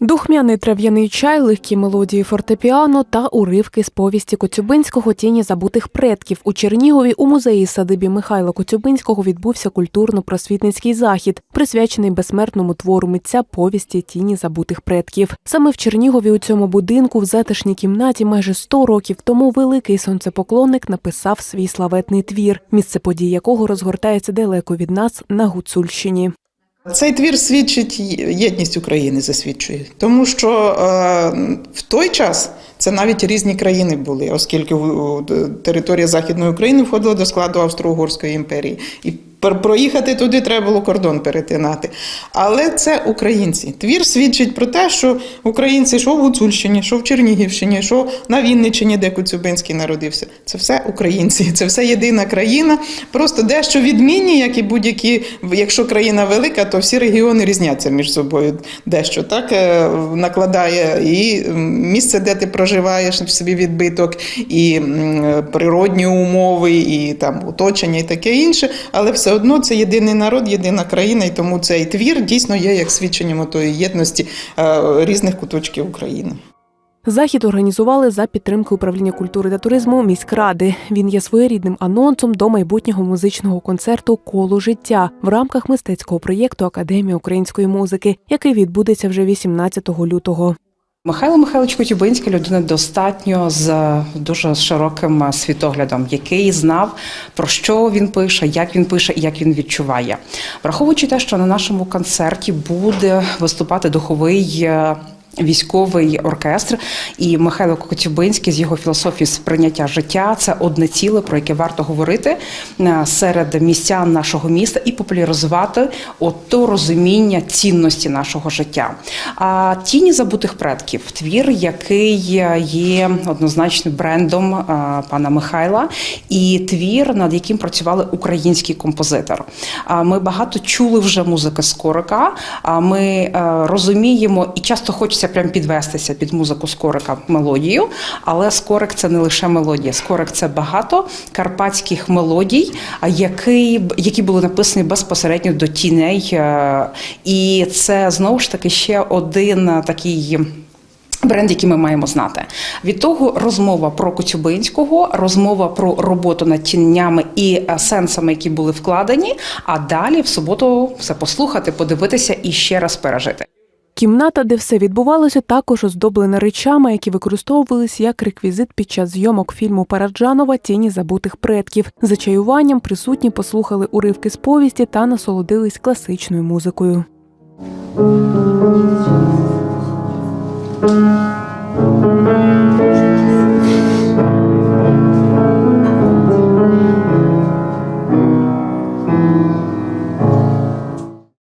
Духмяний трав'яний чай, легкі мелодії фортепіано та уривки з повісті Коцюбинського тіні забутих предків. У Чернігові у музеї садибі Михайла Коцюбинського відбувся культурно-просвітницький захід, присвячений безсмертному твору митця повісті тіні забутих предків. Саме в Чернігові у цьому будинку в затишній кімнаті майже 100 років тому великий сонцепоклонник написав свій славетний твір, місце подій якого розгортається далеко від нас на Гуцульщині. Цей твір свідчить єдність України, засвідчує, тому що е, в той час це навіть різні країни були, оскільки територія Західної України входила до складу Австро-Угорської імперії. І проїхати туди треба було кордон перетинати. Але це українці. Твір свідчить про те, що українці, що в Гуцульщині, що в Чернігівщині, що на Вінниччині, де Коцюбинський народився, це все українці, це все єдина країна. Просто дещо відмінні, як і будь-які, якщо країна велика, то всі регіони різняться між собою. Дещо так е, накладає і місце, де ти проживаєш в собі відбиток, і природні умови, і там оточення, і таке інше. Але все одно це єдиний народ, єдина країна, і тому цей твір дійсно є як свідченням тої єдності е, різних куточків України. Захід організували за підтримки управління культури та туризму міськради. Він є своєрідним анонсом до майбутнього музичного концерту Коло життя в рамках мистецького проєкту Академія української музики, який відбудеться вже 18 лютого. Михайло Михайлович Котюбинський людина достатньо з дуже широким е, світоглядом, який знав про що він пише, як він пише і як він відчуває. Враховуючи те, що на нашому концерті буде виступати духовий. Військовий оркестр і Михайло Коцюбинський з його філософії сприйняття життя це одне ціле, про яке варто говорити е, серед містян нашого міста і популяризувати от то розуміння цінності нашого життя. А тіні забутих предків твір, який є однозначно брендом е, пана Михайла, і твір, над яким працювали український композитор. Ми багато чули вже музики Скорика. А ми е, розуміємо і часто хочеться прям підвестися під музику Скорика мелодію. Але Скорик це не лише мелодія. Скорик це багато карпатських мелодій, які, які були написані безпосередньо до тіней. е, І це знову ж таки ще один такий. Бренд, який ми маємо знати, від того розмова про Коцюбинського, розмова про роботу над тінями і е, сенсами, які були вкладені. А далі в суботу все послухати, подивитися і ще раз пережити. Кімната, де все відбувалося, також оздоблена речами, які використовувалися як реквізит під час зйомок фільму Параджанова Тіні забутих предків. За чаюванням присутні послухали уривки з повісті та насолодились класичною музикою.